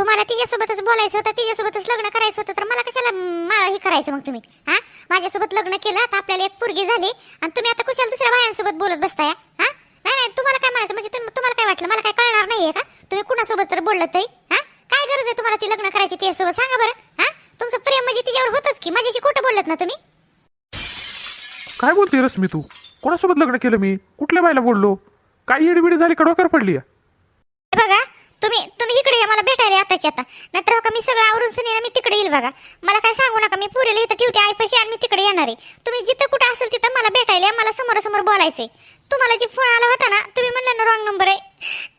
तुम्हाला तिच्यासोबतच बोलायचं होतं तिच्यासोबतच लग्न करायचं होतं तर मला कशाला मला हे करायचं मग तुम्ही? हा? माझ्यासोबत लग्न केलं तर आपल्याला एक पोरगी झाली आणि तुम्ही आता कुशाल दुसऱ्या बायांसोबत बोलत बसताय हा? नाही नाही तुम्हाला काय म्हणायचं? म्हणजे तुम्ही तुम्हाला काय वाटलं? मला काय कळणार नाहीये का? तुम्ही कुणासोबत तर बोललं तरी हा? काय गरज आहे तुम्हाला ती लग्न करायची तिच्यासोबत? सांगा बरं हा? तुमचं प्रेम म्हणजे तिच्यावर होतच की माझ्याशी खोटं बोलत ना तुम्ही? काय बोलते रश्मी तू? कोणासोबत लग्न केलं मी? कुठल्या बायला बोललो? काय येडबिडी झाली का डोक्यावर पडली? बघा तुम्ही तुम्ही इकडे या मला भेटायला आताची आता. नाहीतर हो का मी सगळं आवरून सनी मी तिकडे येईल बघा. मला काय सांगू नका मी पुरेला इथं ठेवते आईपाशी आणि मी तिकडे येणार आहे. तुम्ही जिथं कुठं असेल तिथं मला भेटायला मला समोरासमोर बोलायचंय. तुम्हाला जे फोन आला होता ना तुम्ही म्हणलं ना रॉंग नंबर आहे.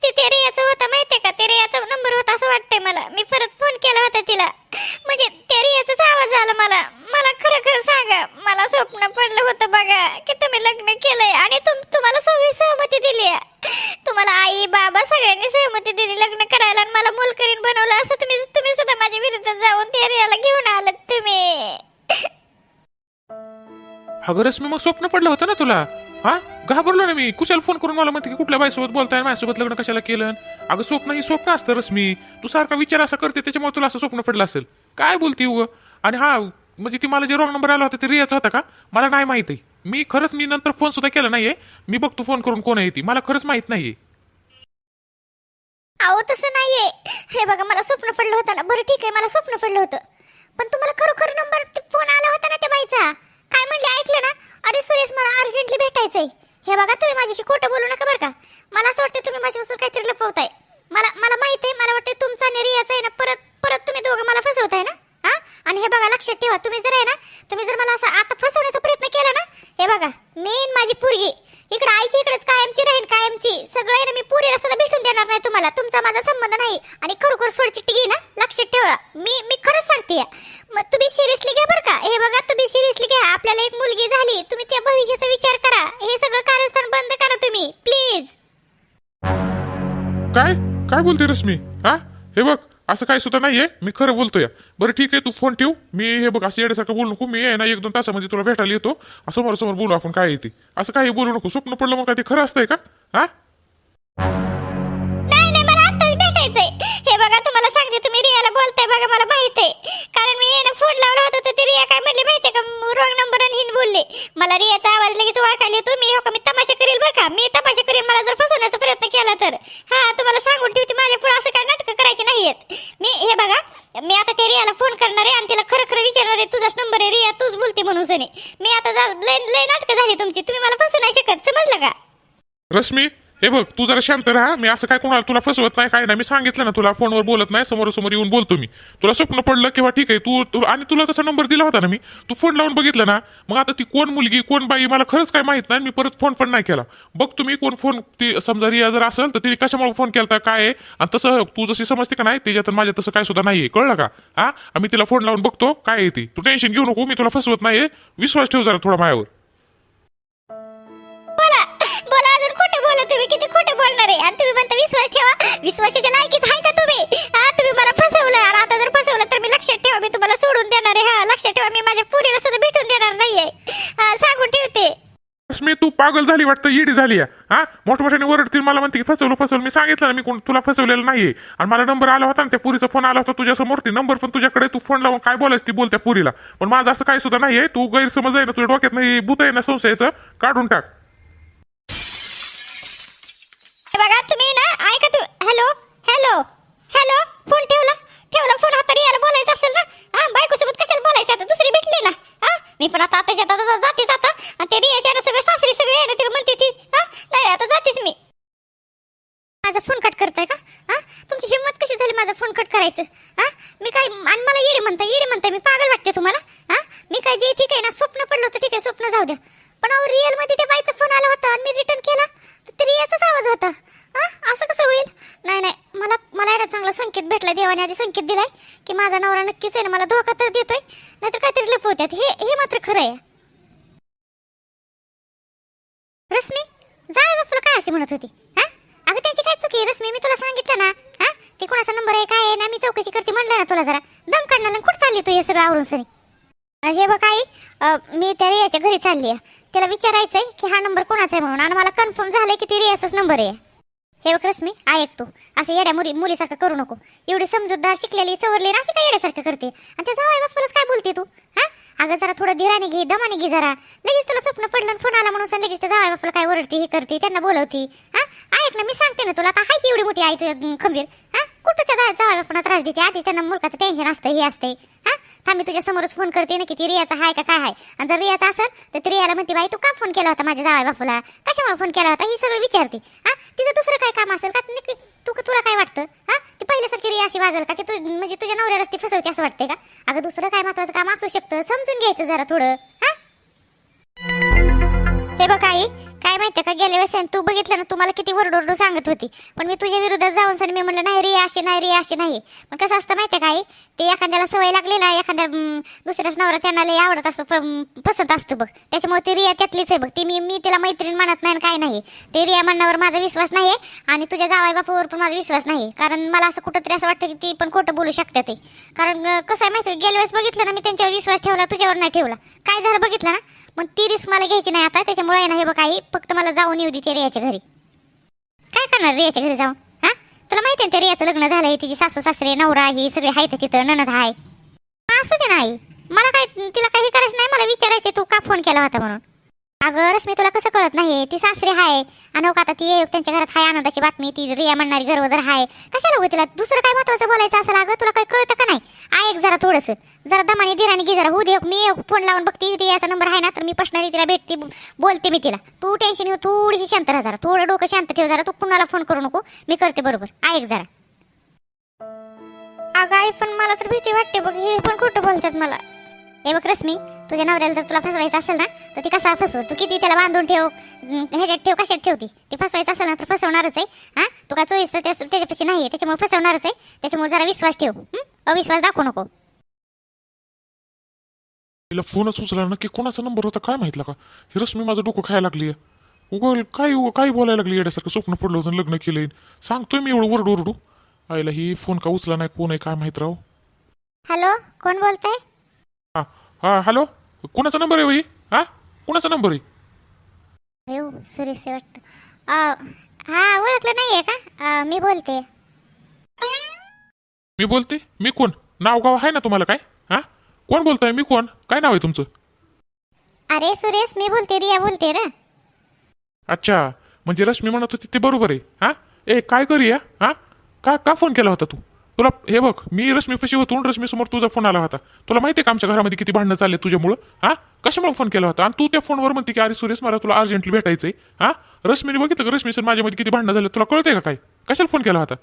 ते ते रेयाचं होतं माहितीये का? ते रियाचा नंबर होता असं वाटतंय मला. मी परत फोन केला होता तिला. म्हणजे त्या रियाचाच आवाज आला मला. मला खरं खरं सांगा मला स्वप्न पडलं होतं बघा की तुम्ही लग्न केलंय आणि तुम तुम्हाला सगळी सहमती दिली आहे. तुम्हाला आई बाबा सगळ्यांनी सहमती दिली लग्न करायला आणि मला मुलकरीन बनवलं. असं तुम्ही तुम्ही सुद्धा माझ्या विरुद्ध जाऊन त्या रियाला घेऊन आलात तुम्ही. अगं रश्मी मग स्वप्न पडलं होतं ना तुला? हा? घाबरलो ना मी. कुशाला फोन करून मला म्हणते की कुठल्या बाईसोबत बोलताय माझ्यासोबत लग्न कशाला केलं? अगं स्वप्न ही स्वप्न असतं रश्मी. तू सारखा विचार असा करते त्याच्यामुळे तुला असं स्वप्न पडलं असेल. काय बोलती उग? आणि हा म्हणजे ती मला जे रॉंग नंबर आला होता ते रियाचा होता का? मला नाही माहिती मी खरंच मी नंतर फोन सुद्धा केला नाहीये. मी बघतो फोन करून कोण आहे ती. मला खरंच माहीत नाहीये. अहो तसं नाहीये. हे बघा मला स्वप्न पडलं होतं ना. बरं ठीक आहे मला स्वप्न पडलं होतं. पण तुम्हाला खरोखर नंबर फोन आला होता ना त्या बाईचा? काय म्हणले? ऐकलं ना? अरे सुरेश मला अर्जंटली भेटायचंय. हे बघा तुम्ही माझ्याशी खोटं बोलू नका बरं का? मला असं वाटतं तुम्ही माझ्यापासून काहीतरी लपवताय. मला मला माहीत आहे मला वाटतं तुमचा आणि रियाचा आहे ना परत परत तुम्ही दोघं मला फसवताय ना? हा? आणि हे बघा लक्षात ठेवा तुम्ही जर आहे ना तुम्ही जर मला असं आता फसवण्याचा प्रयत्न केला ना हे बघा मेन माझी पोरगी. इकडे आईची इकडेच कायमची राहील कायमची. सगळं आहे ना मी पुरीला सुद्धा भेटून देणार नाही तुम्हाला. तुमचा माझा संबंध नाही. आणि खरोखर सोडचिट्टी घे ना? लक्षात ठेवा. मी मी खरंच सांगते मग तुम्ही सिरियस काय बोलते रश्मी? हा? हे बघ असं काय सुद्धा नाहीये. मी खरं बोलतोय. बरं ठीक आहे तू फोन ठेव. मी हे बघ असं येण्यासारखं बोलू नको. मी आहे ना एक दोन तासामध्ये तुला भेटायला येतो. समोर समोर बोलू आपण काय येते असं काही बोलू नको. स्वप्न पडलं मग काय ते खरं असतंय का? हा? नाही मला भेटायचंय. हे बघा तुम्हाला सांगते तुम्ही रियाला बोलताय बघा मला माहीत आहे. कारण मी यानं फोन लावला होता तर ती रिया काय म्हणली माहितीये का? रॉंग नंबर आणि बोलले. मला रियाचा आवाज लगेच ओळखायला येतो. मी हो का मी तमाशा करेल बरं का? मी तमाशा करेल मला जर फसवण्याचा प्रयत्न केला तर हा तुम्हाला सांगून ठेवते माझ्या पुढे असं काय नाटकं करायची नाहीयेत मी हे बघा मी आता त्या रियाला फोन करणार आहे आणि तिला खरं खरं विचारणार आहे तुझाच नंबर आहे रिया तूच बोलते म्हणून सनी मी आता जा- लय लय नाटकं झाली तुमची तुम्ही मला फसू नाही शकत समजलं का रश्मी हे बघ तू जरा शांत राहा. मी असं काय कोणाला तुला फसवत नाही काय नाही. मी सांगितलं ना तुला फोनवर बोलत नाही समोरासमोर येऊन बोलतो मी. तुला स्वप्न पडलं किंवा ठीक आहे तू तू आणि तुला तसा नंबर दिला होता ना मी. तू फोन लावून बघितलं ना मग आता ती कोण मुलगी कोण बाई मला खरंच काय माहीत नाही मी परत फोन पण नाही केला. बघ तुम्ही कोण फोन ती समजा रिया जर असेल तर तिने कशामुळे फोन केला काय आहे? आणि तसं तू जशी समजते का नाही त्याच्यात आणि माझ्यात तसं काय सुद्धा नाहीये. कळलं का? हा? आम्ही तिला फोन लावून बघतो काय आहे ती. तू टेन्शन घेऊ नको मी तुला फसवत नाहीये. विश्वास ठेव जरा थोडा माझ्यावर. विश्वासाच्या लायकीत आहे का तुम्ही? हा तुम्ही मला फसवलं. आणि आता जर फसवलं तर मी लक्षात ठेवा मी तुम्हाला सोडून देणार आहे. हा लक्षात ठेवा मी माझ्या पुरीला सुद्धा भेटून देणार नाहीये. हा, सांगून ठेवते. रश्मी तू पागल झाली वाटतं? येडी झाली आहे. हा मोठमोठ्याने ओरडतील मला म्हणते की फसवलं फसवलं. मी सांगितलं ना मी कोण तुला फसवलेलं नाहीये. आणि मला नंबर आला होता ना त्या पुरीचा फोन आला होता तुझ्या समोर ती नंबर पण तुझ्याकडे तू फोन लावून काय बोलायचं ती बोलत्या पुरीला. पण माझं असं काही सुद्धा नाहीये. तू गैरसमज आहे ना तुझ्या डोक्यात नाही भूत आहे ना संशयाचं काढून टाक. हे बघा तुम्ही ना ऐका तू हॅलो हॅलो हॅलो फोन ठेवला ठेवला फोन आता रियाला बोलायचं असेल ना हा बायको सोबत कशाला बोलायचं आता दुसरी भेटली ना हा मी पण आता आता आता जा- जातेच आता आणि ते रियाच्या ना सगळे सासरी सगळे आहे ना तिला म्हणते ती हा नाही आता जातेच मी माझा फोन कट करताय का हा तुमची हिंमत कशी झाली माझा फोन कट करायचं हा मी काय आणि मला येडे म्हणताय येडे म्हणताय मी पागल वाटते तुम्हाला हा मी काय जे ठीक आहे ना स्वप्न पडलं होतं ठीक आहे स्वप्न जाऊ द्या पण अहो रिअलमध्ये त्या बाईचा फोन आला होता आणि मी रिटर्न केला तर ते रियाचाच आवाज होता हा असं कसं होईल नाही नाही मला मला याला चांगला संकेत भेटलाय देवाने आधी संकेत दिलाय की माझा नवरा नक्कीच आहे ना मला धोका तर देतोय नाहीतर काहीतरी लपवत्यात हे हे मात्र खरं आहे रश्मी जाय बापूला काय असे म्हणत होती? हा? अगं त्यांची काय चुकी रश्मी मी तुला सांगितलं ना हा? ते कोणाचा नंबर आहे काय आहे ना मी चौकशी करते म्हणलं ना तुला जरा. दम काढणार कुठं चालली तू हे सगळं आवरून सरी? हे बघ आई मी त्या रियाच्या घरी चालली आहे. त्याला विचारायचंय की हा नंबर कोणाचा आहे म्हणून आणि मला कन्फर्म झालंय की ती रियाचाच नंबर आहे. हे बघ रश्मी ऐक तू. असं येड्या मुली मुलीसारखं करू नको. एवढी समजूतदार शिकलेली सवरली ना असं काय येड्यासारखं करते? आणि त्याचा आई बाप्पालाच काय बोलते तू? हा? अगं जरा थोडं धीराने घे दमाने घे जरा. लगेच तुला स्वप्न पडलं फोन आला म्हणून सांग लगेच त्या जावाय बाप्पाला काय ओरडते हे करते त्यांना बोलवती. हा? ऐक ना मी सांगते ना तुला आता हाय की एवढी मोठी आई तुझ्या खंबीर? हा? कुठं त्या जावाय बाप्पाला त्रास देते? आधी त्यांना मुलगाचं टेन्शन असतं हे असतंय थांब मी तुझ्या समोरच फोन करते ना की ती रियाचा हाय का काय हाय? आणि जर रियाचा असेल तर ती रियाला म्हणते बाई तू का फोन केला होता माझ्या जावाय बापूला? कशामुळे फोन केला होता? हे सगळं विचारते. हा? तिचं दुसरं काय काम असेल का? नक्की तू तुला काय वाटतं? हा? ती पहिल्यासारखी रिया अशी वागल का की तू म्हणजे तुझ्या नवऱ्यालाच ती फसवते असं वाटते का? अगं दुसरं काय महत्वाचं काम असू शकतं. समजून घ्यायचं जरा थोडं. हा? हे बघ आई काय माहिती का? गेल्या वेळेस तू बघितलं ना तुम्हाला किती वरडोरडू सांगत होती. पण मी तुझ्या विरोधात जाऊन सर मी म्हणलं नाही रे अशी नाही रे अशी नाही. पण कसं असतं माहिती का आई? ते एखाद्याला सवय लागलेला आहे एखाद्या दुसऱ्याच नवरा त्यांना लय आवडत असतो पसंत असतो बघ. त्याच्यामुळे ती रिया त्यातलीच आहे बघ. ती मी मी तिला मैत्रीण म्हणत नाही आणि काय नाही. ते रिया म्हणण्यावर माझा विश्वास नाही आणि तुझ्या जावाई बापावर पण माझा विश्वास नाही कारण मला असं कुठंतरी असं वाटतं की ती पण खोटं बोलू शकते ते. कारण कसं आहे माहिती आहे, गेल्या वेळेस बघितलं ना मी त्यांच्यावर विश्वास ठेवला तुझ्यावर नाही ठेवला. काय झालं बघितलं ना? मग ती रिस्क मला घ्यायची नाही आता. त्याच्यामुळे आहे ना हे बघ आई फक्त मला जाऊन येऊ दे ते रियाच्या घरी. काय करणार रियाच्या घरी जाऊन? हा? तुला माहिती आहे ना ते रियाचं लग्न झालंय तिची सासू सासरे नवरा ही सगळे आहेत तिथं ननद आहे. असू दे नाही मला काय तिला काही करायचं नाही मला विचारायचं तू का फोन केला होता म्हणून? अगं रश्मी तुला कसं कळत नाही ती सासरी आहे अनोक आता ती त्यांच्या घरात हाय आनंदाची बातमी ती रिया म्हणणारी गर्वधर आहे कशाला उगा तिला? दुसरं काय महत्वाचं बोलायचं असेल अगं तुला काही कळतं का नाही? ऐक जरा थोडंसं. जरा दमाने धीराने घे जरा. होऊ दे मी फोन लावून बघते. रियाचा नंबर आहे ना तर मी पर्सनली तिला भेटते बोलते मी तिला. तू टेन्शन घेऊ थोडीशी शांत राहा जरा. थोडं डोकं शांत ठेव जरा. तू कुणाला फोन करू नको. मी करते बरोबर. ऐक जरा. अगं आई पण मला तर भीती वाटते बघ. हे पण खोटं बोलतात मला. हे बघ रश्मी तुझ्या नवऱ्याला जर तुला फसवायचं असेल ना तर ती कसा फसव? तू किती त्याला बांधून ठेव? ह्याच्यात ठेव कशात ठेवती? ती फसवायचं असेल ना तर फसवणारच आहे. हा? तू काय चोवीस तर त्या- त्याच्यापेक्षा नाही आहे त्याच्यामुळे फसवणारच आहे. त्याच्यामुळे जरा विश्वास ठेव. हं? अविश्वास दाखवू नको. तिला फोनच उचला नक्की कोणाचा नंबर होता काय माहितला का ही रश्मी माझं डोकं खायला लागली उगल काय उगं काय बोलायला लागली येड्यासारखं. स्वप्न पडलं होतं लग्न केलंय. सांगतोय मी एवढं वरडू वरडू आईला ही फोन का उचला नाही कोण आहे काय माहीत राव? हॅलो कोण बोलतंय? हा हा हॅलो? कोणाचा नंबर आहे बाई? हा? कोणाचा नंबर आहे? सुरेश आहे वाटतं. अं, हा ओळखलं नाहीये का? अं, मी बोलते. मी बोलते? मी कोण? नाव गाव आहे ना तुम्हाला काय? हा? कोण बोलताय? मी कोण? काय नाव आहे तुमचं? अरे सुरेश मी बोलते रिया बोलते रे. अच्छा म्हणजे रश्मी म्हणत होती ते बरोबर आहे. हा? ए काय करूया हा? का का फोन केला होता तू? तुला हे बघ मी रश्मी फशी होतो रश्मी समोर तुझा फोन आला होता. तुला माहिती आहे का आमच्या घरामध्ये किती भांडणं चालले तुझ्यामुळं? हा? कशामुळे फोन केला होता? आणि तू त्या फोनवर म्हणते की अरे सुरेश मला तुला अर्जंटली भेटायचंय. हा? रश्मीने बघितलं का? रश्मी सर माझ्यामध्ये किती भांडणं झालं? तुला कळतंय का काय कशाला फोन केला होता?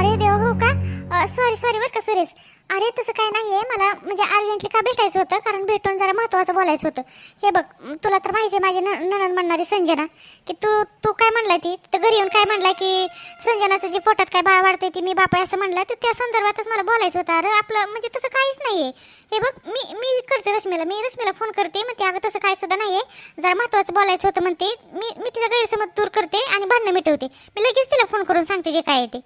अरे देव हो का? सॉरी सॉरी बरं का सुरेश. अरे तसं काय आहे मला म्हणजे अर्जंटली का भेटायचं होतं? कारण भेटून जरा महत्त्वाचं बोलायचं होतं. हे बघ तुला तर माहिती आहे माझी न- नणंद म्हणणारी संजना की तू तू काय म्हणलाय ती? तर घरी येऊन काय म्हणलाय की संजनाचं जे पोटात काय बाळ वाढते ती मी बापा असं म्हणलं तर त्या संदर्भातच मला बोलायचं होतं. अरे आपलं म्हणजे तसं काहीच नाही आहे हे बघ मी मी करते रश्मीला. मी रश्मीला फोन करते मग ते अगं तसं काय सुद्धा आहे जरा महत्त्वाचं बोलायचं होतं म्हणते. मी मी तिचा गैरसमज दूर करते आणि भांडणं मिटवते. मी लगेच तिला फोन करून सांगते जे काय आहे ते.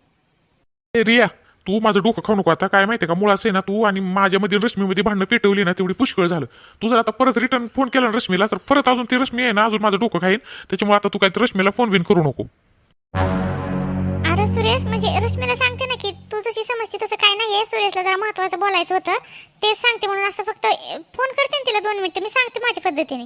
रिया तू माझं डोकं खाऊ नको आता. काय माहिती का? मुळाचं आहे ना तू आणि माझ्यामध्ये रश्मीमध्ये भांडणं पेटवली ना तेवढी पुष्कळ झालं. तू जर आता परत रिटर्न फोन केला ना रश्मीला तर परत अजून ती रश्मी आहे ना अजून माझं डोकं खाईन. त्याच्यामुळे आता तू काय रश्मीला फोन बिन करू नको. अरे सुरेश म्हणजे रश्मीला सांगते ना की तू जशी समजते तसं काय नाहीये. सुरेशला जरा महत्वाचं बोलायचं होतं. तेच सांगते म्हणून असं फक्त फोन करते ना तिला दोन मिनिटं. मी सांगते माझ्या पद्धतीने.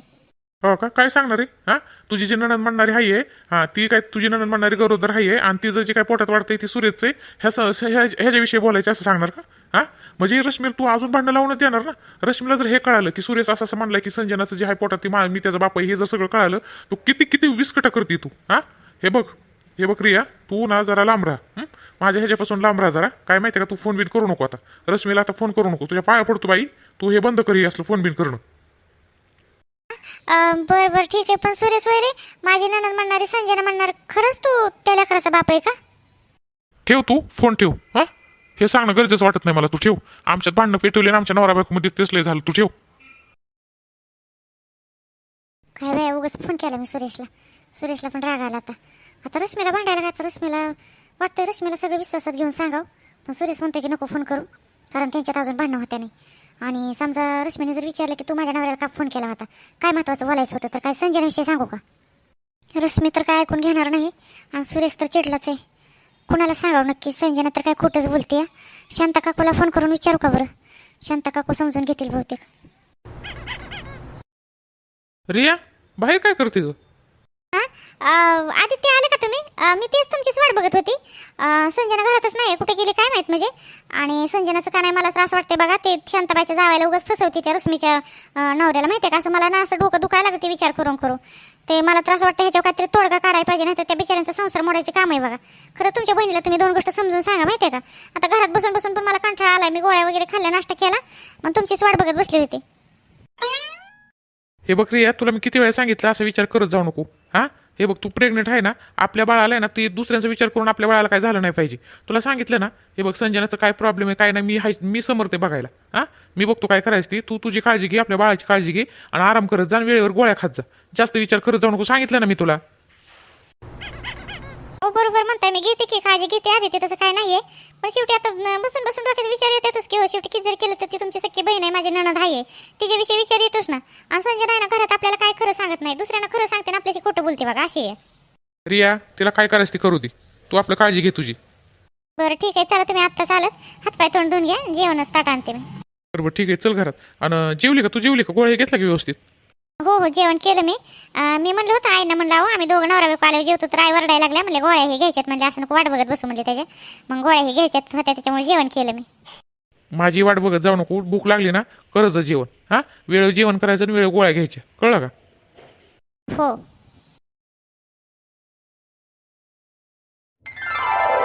हो का? काय सांगणार आहे हा? तुझी जी नणंद म्हणणारी हाय आहे हा ती काय तुझी नणंद म्हणणारी गरोदर हाय आहे आणि तिचं जे काय पोटात वाढतंय ती सुरेच आहे ह्या ह्या- ह्याच्याविषयी बोलायचं असं सांगणार का? हा? म्हणजे रश्मीला तू अजून भांडणं लावूनच देणार ना? रश्मीला जर हे कळालं की सुरेश असं असं म्हणलं की संजनाचं जे आहे पोटात ती मा- मी त्याचा बाप आहे हे जर सगळं कळालं तू किती किती विस्कट करते तू? हा? हे बघ हे बघ रिया तू ना जरा लांब राहा माझ्या ह्याच्यापासून लांब राहा जरा. काय माहिती का? तू फोन बिन करू नको आता. रश्मीला आता फोन करू नको. तुझ्या पाया पडतो बाई. तू हे बंद करी असलं फोन बिन करणं. बरं बरं ठीक आहे. पण सुरेश वैरे माझी नणंद म्हणणारी संजना म्हणणार खरंच तू त्या लेकराचा बाप आहे का? ठेव तू फोन ठेव हा? हे सांगणं गरजेचं वाटत नाही मला तू ठेव. आमच्यात भांडणं पेटवले आणि आमच्या नवरा बायकोमध्ये तेच लय झालं तू ठेव. काय बाय उगाच फोन केला मी सुरेशला. सुरेशला पण राग आला आता. आता रश्मीला भांडायला का आता रश्मीला वाटतं रश्मीला सगळं विश्वासात घेऊन सांगावं. पण सुरेश म्हणतोय की नको फोन करू कारण त्यांच्यात अजून भांडणं होत्या नाही. आणि समजा रश्मीने जर विचारलं की तू माझ्या नवऱ्याला का फोन केला होता? काय महत्वाचं बोलायचं होतं? तर काय संजनाविषयी सांगू का? रश्मी तर काय ऐकून घेणार नाही आणि सुरेश तर चिडलाच आहे. कुणाला सांगावं नक्की? संजना तर काय खोटंच बोलते शांता काकूला फोन करून विचारू का बरं? शांता काकू समजून घेतील बहुतेक. रिया बाहेर काय करते ग? आदित्य आले मी तेच तुमचीच वाट बघत होती. संजना घरातच नाही कुठे गेली काय माहीत म्हणजे? आणि संजनाचं का नाही मला त्रास वाटते बघा ते शांताबाईच्या जावायला उगाच फसवते त्या रश्मीच्या नवऱ्याला माहिती आहे का? असं मला ना असं डोकं दुखायला लागते विचार करून करू ते मला त्रास वाटतं ह्याच्यावर काहीतरी तोडगा काढायला पाहिजे नाही तर त्या बिचाऱ्यांचा संसार मोडायचे काम आहे बघा. खरं तुमच्या बहिणीला तुम्ही दोन गोष्ट समजून सांगा माहिती आहे का? आता घरात बसून बसून पण मला कंटाळा आलाय. मी गोळ्या वगैरे खाल्ल्या नाश्ता केला मग तुमचीच वाट बघत बसली होती. हे बघ रिया तुला मी किती वेळा सांगितलं असं विचार करत जाऊ नको. हा? हे बघ तू प्रेग्नेंट आहे ना आपल्या बाळाला आहे ना ती दुसऱ्यांचा विचार करून आपल्या बाळाला काय झालं नाही पाहिजे. तुला सांगितलं ना हे बघ संजनाचं काय प्रॉब्लेम आहे काय नाही मी हाय मी समरते बघायला. हा? मी बघतो काय करायचं ती. तू तुझी काळजी घे आपल्या बाळाची काळजी घे आणि आराम करत जा आणि वेळेवर गोळ्या खात जा. जास्त विचार करत जाऊ नको सांगितलं ना मी तुला. हो बरोबर म्हणताय मी. घेते की काळजी घेते. आधी ते तसं काय नाहीये. पण शेवटी आता बसून बसून डोक्यात विचार येतातच की हो शेवटी किती जर केलं तर ती तुमची सख्खी बहीण आहे माझी नणद आहे. तिच्याविषयी विचार येतोच ना. आणि संजय नाही ना घरात आपल्याला काय खरं सांगत नाही. दुसऱ्यांना खरं सांगते ना आपल्याशी खोटं बोलते बघा अशी आहे. रिया तिला काय करायचं ती करू दे. तू आपलं काळजी घे तुझी. बरं ठीक आहे. चला तुम्ही आत्ता चालत. हातपाय तोंड धुवून घ्या. जेवणच ताट आणते मी. बरोबर ठीक आहे. चल घरात. आणि जेवली का? तू जेवली का? गोळ्या घेतला की व्यवस्थित? हो हो जेवण केलं मी. अं, मी म्हणलं होतं आईनं म्हणलं अहो आम्ही दोघं नवरा बायको आल्यावर जेवतो तर आई वरडायला लागल्या. म्हणले गोळ्या हे घ्यायच्यात. म्हणजे असं नको वाट बघत बसू. म्हणले त्याच्या मग गोळ्या हे घ्यायच्यात होत्या त्याच्यामुळे जेवण केलं मी. माझी वाट बघत जाऊ नको भूक लागली ना करत जा जेवण. हा? वेळ जेवण करायचं आणि वेळ गोळ्या घ्यायच्या. कळलं का? हो.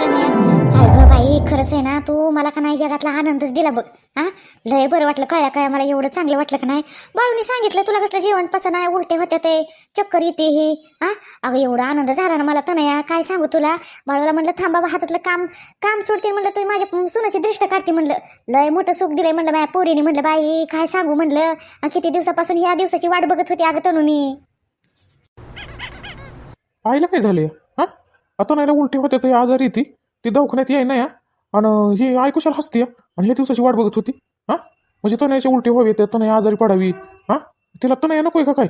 काय ग बाई खरंच आहे ना तू मला का नाही जगातला आनंदच दिला बघ. हा? लय बरं वाटलं कळ्या कळ्या मला एवढं चांगलं वाटलं का नाही? बाळूनी सांगितलं तुला कसलं जेवण पचन आहे उलटे होते ते चक्कर येते हे. हा? अगं एवढा आनंद झाला ना मला तनया काय सांगू तुला? बाळूला म्हटलं थांबा बा, हातातलं काम काम सोडते म्हणलं तरी माझ्या सुनाची दृष्ट काढते म्हणलं. लय मोठं सुख दिलंय म्हणलं माझ्या पोरीने म्हणलं बाई काय सांगू म्हणलं? आणि किती दिवसापासून या दिवसाची वाट बघत होती अगं तनू मी. आईला काय झाले हा? आता नाही उलटी होते ते आजारी ती. ती दवाखान्यात याय नाही आणि ही आई कुशाला हसते आणि ह्या दिवसाची वाट बघत होती. हा? म्हणजे तनयाची उलटी व्हावी तर तनया आजारी पडावी. हा? तिला तनया नकोय का काय?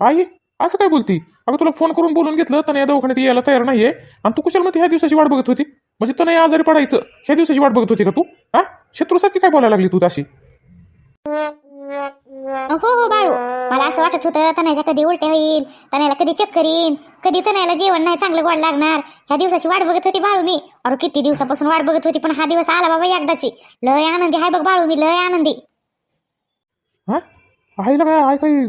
आई असं काय बोलती? अगं तुला फोन करून बोलून घेतलं तनया दवाखान्यात यायला तयार नाहीये. आणि तू कुशाल मध्ये ह्या दिवसाची वाट बघत होती? म्हणजे तनया आजारी पडायचं ह्या दिवसाची वाट बघत होती का तू? हा? शत्रूसारखी काय बोलायला लागली तू तशी असं वाटत होतं तनायच्या कधी उलट्या होईल तनायला कधी चक्कर येईल कधी तनायला जेवण नाही चांगलं गोड लागणार. ह्या दिवसाची वाट बघत होती बाळू मी. अरे किती दिवसापासून वाट बघत होती पण हा दिवस आला बाबा एकदाची. लय आनंदी हाय बघ बाळू मी लय आनंदी. हा? आईला काय आई काही?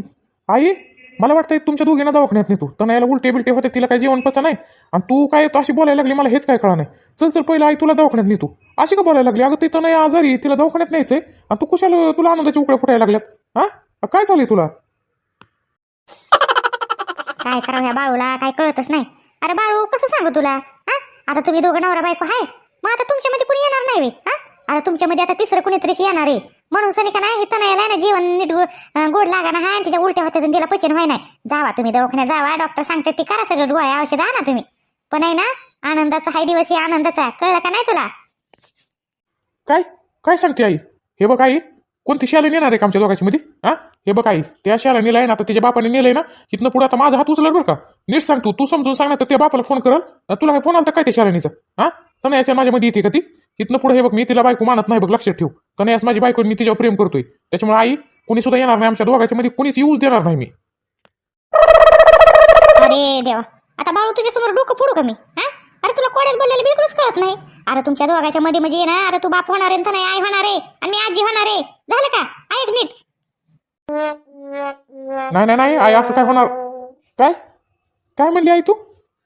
आई मला वाटतं तुमच्या दोघींना दवाखान्यात नेतो. तनयाला उलटे बिलटे होते तिला काय जेवण पचा नाही. आणि तू काय तू अशी बोलायला लागली मला हेच काय कळा नाही. चल चल पहिलं आई तुला दवाखान्यात नेतो. अशी का बोलायला लागली? अगं ती तनया आजारी आहे, तिला दवाखान्यात न्यायचंय. आणि तू कुशाला तुला आनंदाची उकड्या फुटायला लागल्यात? हा? काय झालंय तुला? काय करावं ह्या बाळूला काय कळतच नाही. अरे बाळू कसं सांगू तुला? हा आता तुम्ही दोघं नवरा बायको आहे. मग आता तुमच्यामध्ये कुणी येणार नाही हा अरे तुमच्यामध्ये आता तिसरं कुणीतरीच येणार आहे. म्हणून सनी का नाही हे तनयाला ना जीवन नीट गोड लागा ना हाय तिच्या उलट्या होत्या तिला पचन व्हाय नाही. जावा तुम्ही दवाखान्यात जावा. डॉक्टर सांगतात ते करा सगळं गोळ्या औषध आणा तुम्ही. पण आहे ना आनंदाचा हाय दिवस हे आनंदाचा. कळलं का नाही तुला? काय? काय सांगते आई? हे बघ आई कोणती शाला नेणार आहे का आमच्या दोघांच्या मध्ये? हा हे बघ आई त्या शाला नेलाय ना आता तिच्या बापाने नेलंय ना इथनं पुढे आता माझा हात उचलर बरं का? नीट सांग तू तू समजून सांग ना तर त्या बापाला फोन करल तुला काय फोन आला काय त्या शाळेनीचा? हा? तने याच्या माझ्यामध्ये येते का ती? इथनं पुढे हे बघ मी तिला बायको मानत नाही बघ लक्षात ठेव. तने यास माझी बायको मी तिच्यावर प्रेम करतोय. त्याच्यामुळे आई कोणी सुद्धा येणार नाही आमच्या दोघांच्या मध्ये कोणीच यूज देणार नाही मी. अरे देवा आता बाळू तुझ्या समोर डोकं फोडू का मी? हा? अरे तुला कोड्यात बोललेलं बिलकुलच कळत नाही. अरे तुमच्या दोघाच्या मध्ये म्हणजे ये ना अरे तू बाप होणार आहे आणि नाही आई होणार आहे आणि मी आजी होणार आहे. झालं का? ऐक नीट नाही नाही नाही आई असं काय होणार? काय? काय म्हणली आई तू?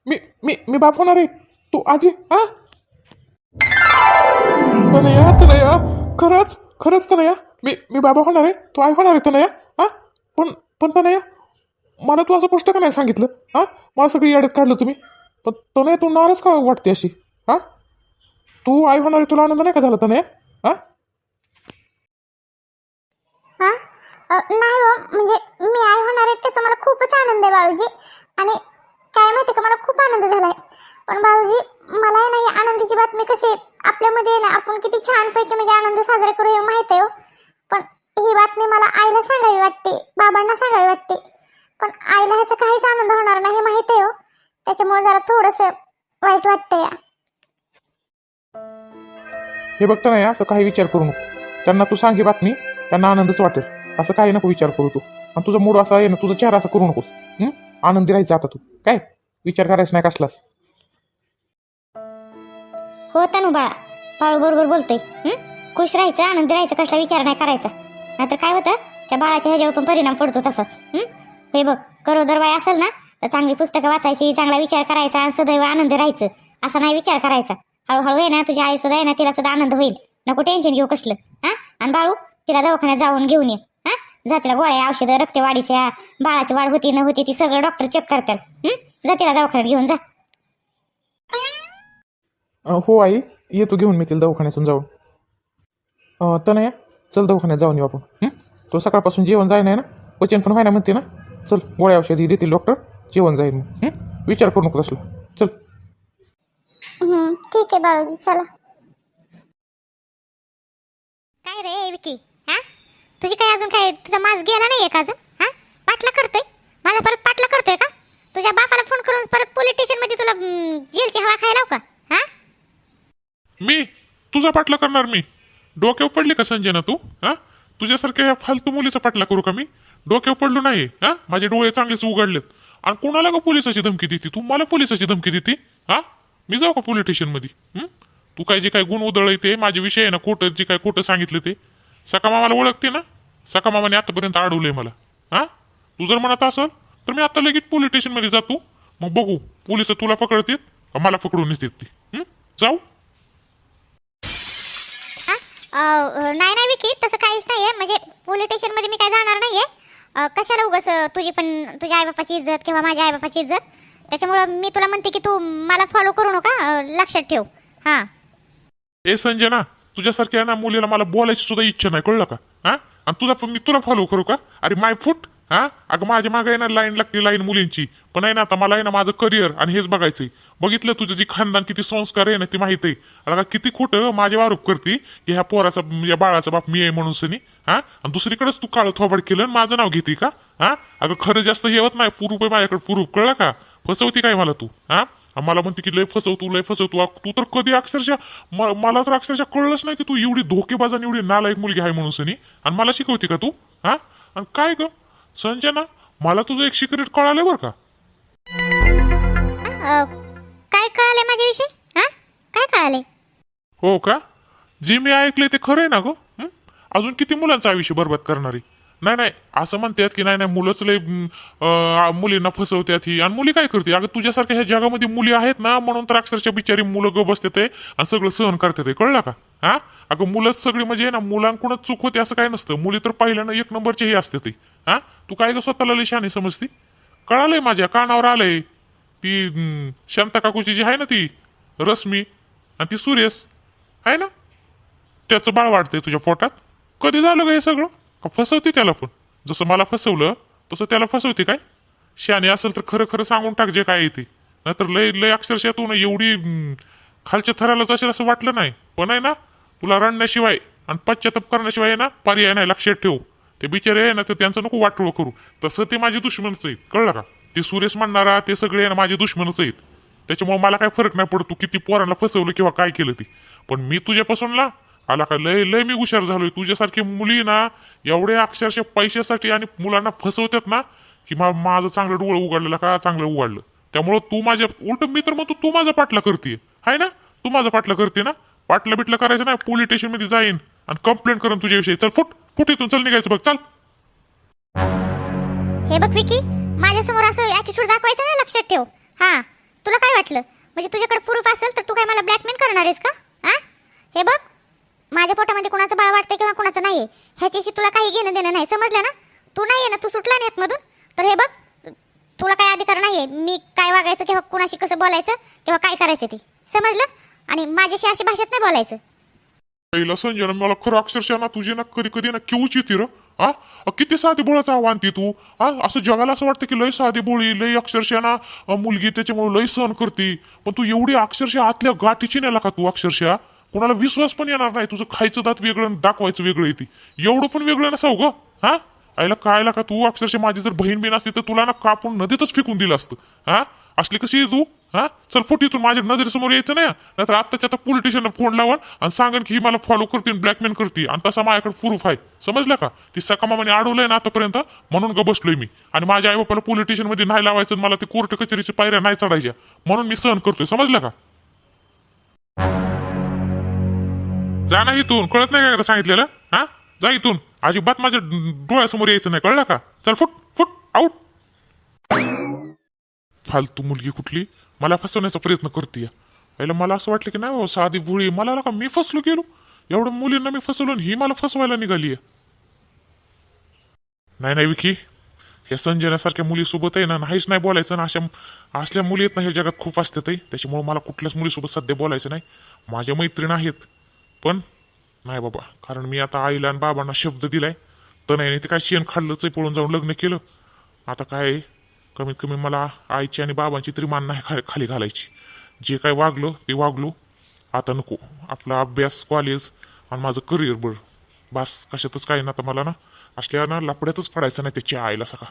मी मी मी बाप होणार आहे. तू आजी हा तनया तनया खरंच खरंच तनया. मी मी बाबा होणार आहे. तू आई होणार आहे तनया हा पण पण तनया मला तू असं पुस्तक नाही सांगितलं? हा मला सगळी याड्यात काढलं तुम्ही. पण तनया तू नाराज का वाटते अशी? हा तू आई होणार आहे तुला आनंद नाही का झाला तनया? हा अ, नाही हो म्हणजे मी आई होणार आहे त्याचा मला खूपच आनंद आहे बाळूजी. आणि काय माहिती का मला खूप आनंद झालाय. पण बाळूजी मला नाही आनंदाची बातमी कशी आहे, आपल्यामध्ये ना आपण किती छानपैकी म्हणजे आनंद साजरा करू हे माहीत आहे हो. पण ही बातमी मला आईला सांगावी वाटते बाबांना सांगावी वाटते. पण आईला ह्याचा काहीच आनंद होणार नाही माहीत आहे हो. त्याच्यामुळे जरा थोडस वाईट वाटतं या हे बघतो नाही असं काही विचार करू नको. त्यांना तू सांगे बातमी त्यांना आनंदच वाटेल. असं काय नको विचार करू तू. आणि तुझा मूड असा आहे ना तुझा चेहरा असा करू नकोस. आनंदी राहायचा आता तू. काय? विचार करायचा नाही कसलाच. हो तनु बाळा. बाळू बरोबर बोलतोय. खुश राहायचं आनंदी राहायचं कसला विचार नाही करायचा. नाहीतर काय होतं? त्या बाळाच्या ह्याच्यावर पण परिणाम पडतो तसाच. हे? बघ करोदर बाय असेल ना तर चांगली पुस्तकं वाचायची चांगला विचार करायचा आणि सदैव आनंदी राहायचं. असा नाही विचार करायचा. हळूहळू आहे ना तुझी आई सुद्धा आहे ना तिला सुद्धा आनंद होईल. नको टेन्शन घेऊ कसलं. हा? आणि बाळू तिला दवाखान्यात जाऊन घेऊन ये. हा जा तिला गोळ्या औषधं रक्तवाढीच्या बाळाची वाढ होती न होती ती सगळं डॉक्टर चेक करतात हं? जा तिला दवाखान्यात घेऊन जा. हो आई येतो घेऊन मी तिला दवाखान्यातून जाऊन. अं, तनया चल दवाखान्यात जाऊन येऊ आपण. हं? तो सकाळपासून जेवण जाय नाही ना? पचन पण व्हायना म्हणते ना? चल गोळ्या औषधी देतील डॉक्टर जेवण जाईल मग. हं? विचार करू नको तसला. चल. हं, ठीक आहे बाळूजी चला. काय रे विकी? तुझी काय अजून काय तुझा मास गेला नाही का अजून? हा? पाटला करतोय? माझा परत पाटला करतोय का? तुझ्या बापाला फोन करून परत पोलीस स्टेशनमध्ये तुला जेलची हवा खायला का? हा? मी? तुझा पाटला करणार मी? डोक्यावर पडले का संजना तू? हा? तुझ्यासारख्या ह्या फालतू मुलीचा पाटला करू का मी? डोक्यावर पडलो नाही हा? माझे डोळे चांगलेच उघडलेत. आणि कोणाला का पोलिसाची धमकी देते? तू मला पोलिसाची धमकी देते? हा? मी जाऊ का पोलीस स्टेशनमध्ये तू काय जे काय गुण उधळ ते माझे विषय आहे ना खोटं जे काय खोटं सांगितलं ते. सका मामाला ओळखते ना? सका मामाने आतापर्यंत अडवलंय मला. हा? तू जर म्हणत असल तर मी आता लगेच पोलीस स्टेशनमध्ये जातो. मग बघू पोलीस तुला पकडतील का मला पकडून येतात ते? हं? जाऊ. नाही नाही विकी तसं काहीच नाहीये. म्हणजे पोलीस स्टेशनमध्ये मी काय जाणार नाहीये. कशाला उगाच तुझी पण तुझ्या आईबापाची इज्जत किंवा माझ्या आईबापाची इज्जत? त्याच्यामुळं मी तुला म्हणते की तू मला फॉलो करू नका लक्षात ठेव. हा. ए संजना तुझ्यासारख्या ना मुलीला मला बोलायची सुद्धा इच्छा नाही कळलं का? हा? आणि तुझा पण मी तुला फॉलो करू का? अरे माय फुट हा? अगं माझ्या मागे आहे ना लाईन लागते लाईन मुलींची. पण आहे ना आता मला आहे ना माझं करिअर आणि हेच बघायचंय. बघितलं तुझं जी खानदान किती संस्कार आहे ना ती माहीत आहे. अगं किती खोटं माझ्या आरोप करते की ह्या पोराचा या बाळाचा बाप मी आहे म्हणून सनी हा? आणि दुसरीकडेच तू काळ थोबड केलं आणि माझं नाव घेते का? हा? अगं खरं जास्त हे होत नाही पुरूप आहे माझ्याकडे पुरूप कळलं का? फसवती काय मला तू हा? आणि मला म्हणते की लय फसवतो लय फसवतो. तू तर कधी अक्षरशः मला तर अक्षरशः कळलंच नाही की तू एवढी धोकेबाज आणि एवढी नालायक मुलगी आहे म्हणून सनी. आणि मला शिकवते का तू? हा? आणि काय ग? संजना मला तुझं एक सिक्रेट कळालं बरं का? काय कळाले माझ्याविषयी? हा? काय कळाले हो का? जे मी ऐकले ते खरं आहे ना गो? अजून किती मुलांचं आयुष्य बरबाद करणारी? नाही नाही असं म्हणतात की नाही नाही मुलंच लय अं, मुलींना फसवतात ही. आणि मुली काय करते? अगं तुझ्यासारख्या ह्या जगामध्ये मुली आहेत ना म्हणून तर अक्षरशः बिचारी मुलं ग बसते ते आणि सगळं सहन करते ते. कळलं का? हा? अगं मुलंच सगळी म्हणजे आहे ना मुलांकडूनच चूक होते असं काय नसतं. मुली तर पहिल्यानं एक नंबरचे हे असते ते. हा? तू काय ग स्वतःला लय शहाणी समजती? कळालंय माझ्या कानावर आलंय. ती हं, शांता काकूची जी आहे ना ती रश्मी आणि ती सुरेश आहे ना? त्याचं बाळ वाढतंय तुझ्या पोटात. कधी झालं ग हे सगळं? का फसवते त्याला पण? जसं मला फसवलं तसं त्याला फसवते काय? शाने असेल तर खरं खरं सांगून टाक जे काय येते नाहीतर लय लय अक्षरशः तू ना एवढी खालच्या थराला जाशील असं वाटलं नाही. पण आहे ना तुला रडण्याशिवाय आणि पश्चाताप करण्याशिवाय ना पर्याय नाही लक्षात ठेव. ते बिचारे आहे ना तर त्यांचं नको वाटोळ करू. तसं ते माझे दुश्मनच आहेत. कळलं का? ते सुरेश म्हणणारा ते सगळे आहे ना माझे दुश्मनच आहेत. त्याच्यामुळे मला काय फरक नाही पडतो किती पोरांना फसवलं किंवा काय केलं ते. पण मी तुझ्यापासून ना आला का लय लय मी हुशार झालोय. तुझ्यासारखी मुली ना एवढे अक्षरशः पैशासाठी आणि मुलांना फसवतात ना की मा माझं चांगलं डोळं उघडलेलं का चांगलं उघडलं. त्यामुळं तू माझ्या उलट मी तर म्हणतो तू माझा पाटला करते आहे ना? तू माझा पाटला करते ना? पाटला बिटला करायचं ना पोलीस स्टेशनमध्ये जाईन आणि कंप्लेंट करून तुझ्याविषयी. चल फुट फुट इथून चल निघायचं बघ चल. हे बघ विकी माझ्यासमोर असं ॲटिट्यूड दाखवायचं ना लक्षात ठेव. हा तुला काय वाटलं? म्हणजे तुझ्याकडे प्रूफ असेल तर तू काय मला ब्लॅकमेल करणार आहेस का? हा? हे बघ. माझ्या पोटामध्ये कुणाचं बाळ वाटतंय किंवा कुणाचं नाहीये ह्याच्याशी तुला काही घेणं देणं नाही. समजलं ना? तू नाहीये ना? तू सुटला नाही आतमधून? तर हे बघ तुला काय अधिकार नाहीये? मी काय वागायचं किंवा कुणाशी कसं बोलायचं किंवा काय करायचं ते? समजलं? आणि माझ्याशी अशी भाषेत नाही बोलायचं. पहिला संजय मला खरं अक्षरशः ना तुझी ना कधी कधी ना केऊच येते र. हा अ, किती साधी बोळाचं आव्हान ती तू? हा असं जगाला असं वाटतं की लय साधी बोळी लय अक्षरशः ना मुलगी त्याच्यामुळे लय सहन करते. पण तू एवढी अक्षरशः आतल्या गाठीची नेला का तू अक्षरशः? कोणाला विश्वास पण येणार नाही. तुझं खायचं दात वेगळं दाखवायचं वेगळं येते एवढं पण वेगळं नसाव ग. हा? आईला कायला का तू? अक्षरशः माझी जर बहीण बिन असती तर तुला ना कापून नदीतच फेकून दिलं असतं. हा? असली कशी तू? हा? चल फुटी तू माझ्या नजरेसमोर यायचं नाही. नाहीतर आत्ताच्या आता पोलीस स्टेशनला फोन लावून आणि सांगेन की ही मला फॉलो करते ब्लॅकमेल करते. आणि तसा माझ्याकडे प्रूफ आहे. समजलं का? ती सकामाने अडवलंय ना आतापर्यंत. म्हणून ग बसलोय मी. आणि माझ्या आई बापाला पोलीस स्टेशनमध्ये नाही लावायचं मला ते कोर्ट कचेरीची पायऱ्या नाही चढायच्या. म्हणून मी सहन करतोय. समजलं का? जा ना इथून. कळत नाही का सांगितलेलं? हा? जा इथून. अजिबात माझ्या डोळ्यासमोर यायचं नाही. कळलं का? चल फुट फुट आउट फालतू मुलगी कुठली? मला फसवण्याचा प्रयत्न करते पहिलं मला असं वाटलं की नाही साधी भुळी. मला का मी फसलो गेलो. एवढं मुलींना मी फसवलो ही मला फसवायला निघाली नाही नाही विकी. या संजनासारख्या मुलीसोबत आहे ना नाहीच नाही बोलायचं ना. अशा असल्या मुली आहेत ना ह्या जगात खूप असतात त्याच्यामुळे मला कुठल्याच मुलीसोबत सध्या बोलायचं नाही. माझ्या मैत्रीण आहेत. पण? नाही बाबा कारण मी आता आईला आणि बाबांना शब्द दिलाय. तर नाही नाही ते काय शेण खाल्लंच आहे पळून जाऊन लग्न केलं. आता काय कमीत कमी मला आईची आणि बाबांची तरी मान नाही खा- खाली घालायची. जे काय वागलो ते वागलो. आता नको आपला अभ्यास कॉलेज आणि माझं करिअर बळ बस कशातच काही ना आता मला ना. असल्या ना लपड्यातच पडायचं नाही त्याची आईला सका